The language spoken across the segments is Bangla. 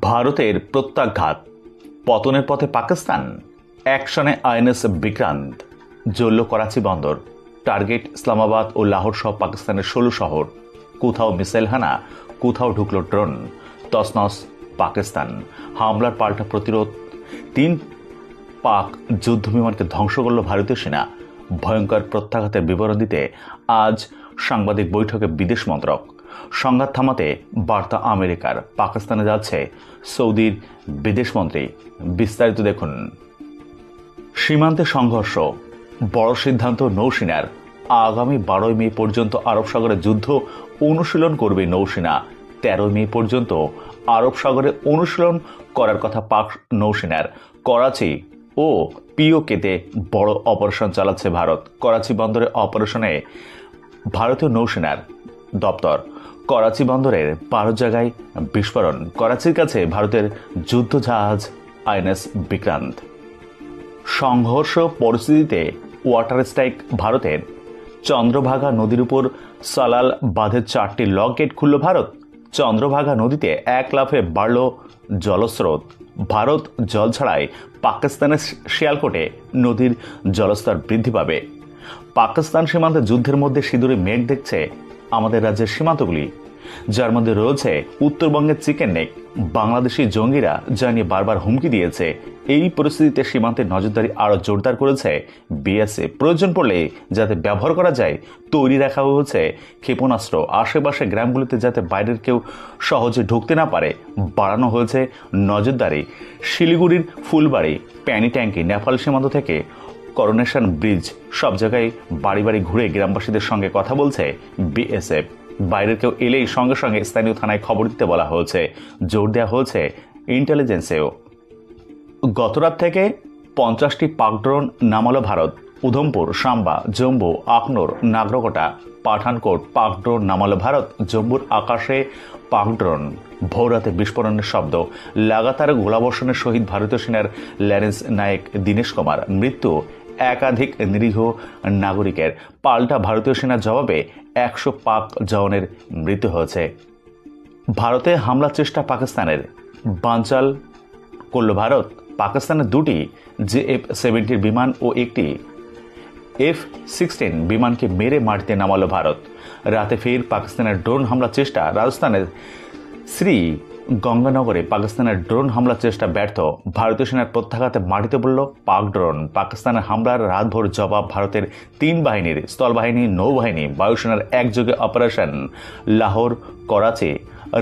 ভারতের প্রত্যাঘাত। পতনের পথে পাকিস্তান অ্যাকশনে আইএনএস বিক্রান্ত। জ্বলল করাচি বন্দর, টার্গেট ইসলামাবাদ ও লাহোর সহ পাকিস্তানের ষোলো শহর। কোথাও মিসাইল হানা, কোথাও ঢুকল ড্রোন। তসনস পাকিস্তান। হামলার পাল্টা প্রতিরোধ। তিন পাক যুদ্ধ বিমানকে ধ্বংস করল ভারতীয় সেনা। ভয়ঙ্কর প্রত্যাঘাতের বিবরণ দিতে আজ সাংবাদিক বৈঠকে বিদেশ মন্ত্রক। সংঘাত থামাতে বার্তা আমেরিকার পাকিস্তানে যাচ্ছে সৌদির বিদেশমন্ত্রী। বিস্তারিত দেখুন। সীমান্তে সংঘর্ষ, বড় সিদ্ধান্ত নৌসেনার। আগামী বারোই মে পর্যন্ত আরব সাগরে যুদ্ধ অনুশীলন করবে নৌসেনা। তেরোই মে পর্যন্ত আরব সাগরে অনুশীলন করার কথা পাক নৌসেনার করাচি ও পিওকেতে বড় অপারেশন চালাচ্ছে ভারত। করাচি বন্দরে অপারেশনে ভারতীয় নৌসেনার দপ্তর করাচি বন্দরের বারো জায়গায় বিস্ফোরণ। করাচির কাছে ভারতের যুদ্ধজাহাজ আইএনএস বিক্রান্ত। সংঘর্ষ পরিস্থিতিতে ওয়াটার স্ট্রাইক ভারতের চন্দ্রভাগা নদীর উপর সালাল বাঁধের চারটি লক গেট খুলল ভারত। চন্দ্রভাগা নদীতে এক লাফে বাড়ল জলস্রোত। ভারত জল ছাড়ায় পাকিস্তানের শিয়ালকোটে নদীর জলস্তর বৃদ্ধি পাবে। পাকিস্তান সীমান্তে যুদ্ধের মধ্যে সিঁদুরে মেঘ দেখছে আমাদের রাজ্যের সীমান্তগুলি, যার মধ্যে রয়েছে উত্তরবঙ্গের চিকেন নেক। বাংলাদেশি জঙ্গিরা যা নিয়ে বারবার হুমকি দিয়েছে, এই পরিস্থিতিতে সীমান্তের নজরদারি আরও জোরদার করেছে। বিএসএ প্রয়োজন পড়লে যাতে ব্যবহার করা যায়, তৈরি রাখা হয়েছে ক্ষেপণাস্ত্র। আশেপাশে গ্রামগুলিতে যাতে বাইরের কেউ সহজে ঢুকতে না পারে, বাড়ানো হয়েছে নজরদারি। শিলিগুড়ির ফুলবাড়ি, প্যানি ট্যাঙ্কি, নেপাল সীমান্ত থেকে করোনেশন ব্রিজ সব জায়গায় বাড়ি বাড়ি ঘুরে গ্রামবাসীদের সঙ্গে কথা বলছে বিএসএফ। বাইরের কেউ এলেই সঙ্গে সঙ্গে স্থানীয় থানায় খবর দিতে বলা হয়েছে। জোর দেওয়া হয়েছে ইন্টেলিজেন্সেও গতরাত থেকে পঞ্চাশটি পাক ড্রোন নামালো ভারত। উধমপুর, সাম্বা, জম্মু, আকনোর, নাগরকোটা, পাঠানকোট পাক ড্রোন নামালো ভারত, জম্মুর আকাশে পাক ড্রোন। ভোররাতে বিস্ফোরণের শব্দ। লাগাতার গোলাবর্ষণের সহিত ভারতীয় সেনার ল্যারেন্স নায়েক দীনেশ কুমার। মৃত্যু একাধিক নিরীহ নাগরিকের। পাল্টা ভারতীয় সেনার জবাবে একশো পাক জওয়ানের মৃত্যু হয়েছে। ভারতে হামলার চেষ্টা পাকিস্তানের। বাঞ্চাল করল ভারত। পাকিস্তানের দুটি জে এফ সেভেন্টির বিমান ও একটি এফ সিক্সটিন বিমানকে মেরে মারতে নামালো ভারত। রাতে ফের পাকিস্তানের ড্রোন হামলার চেষ্টা। রাজস্থানের শ্রী গঙ্গানগরে পাকিস্তানের ড্রোন হামলার চেষ্টা ব্যর্থ। ভারতীয় সেনার প্রত্যাঘাতে মাটিতে পড়ল পাক ড্রোন। পাকিস্তানের হামলার রাতভর জবাব ভারতের তিন বাহিনীর, স্থলবাহিনী, নৌবাহিনী, বায়ুসেনার একযোগে অপারেশন লাহোর করাচি।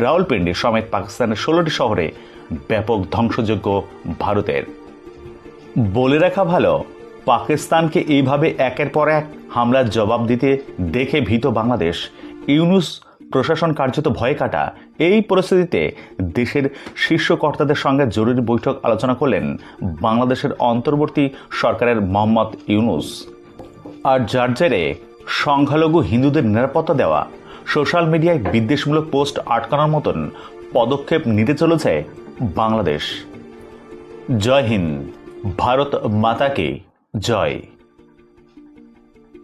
রাওয়ালপিন্ডি সমেত পাকিস্তানের ষোলোটি শহরে ব্যাপক ধ্বংসযোগ্য ভারতের। বলে রাখা ভালো, পাকিস্তানকে এইভাবে একের পর এক হামলার জবাব দিতে দেখে ভীত বাংলাদেশ। ইউনুস প্রশাসন কার্যত ভয়ে কাটা, এই পরিস্থিতিতে দেশের শীর্ষ কর্তাদের সঙ্গে জরুরি বৈঠক আলোচনা করলেন বাংলাদেশের অন্তর্বর্তী সরকারের মোহাম্মদ ইউনুস। আর যার জেরে সংখ্যালঘু হিন্দুদের নিরাপত্তা দেওয়া, সোশ্যাল মিডিয়ায় বিদ্বেষমূলক পোস্ট আটকানোর মতন পদক্ষেপ নিতে চলেছে বাংলাদেশ। জয় হিন্দ, ভারত মাতাকে, জয়।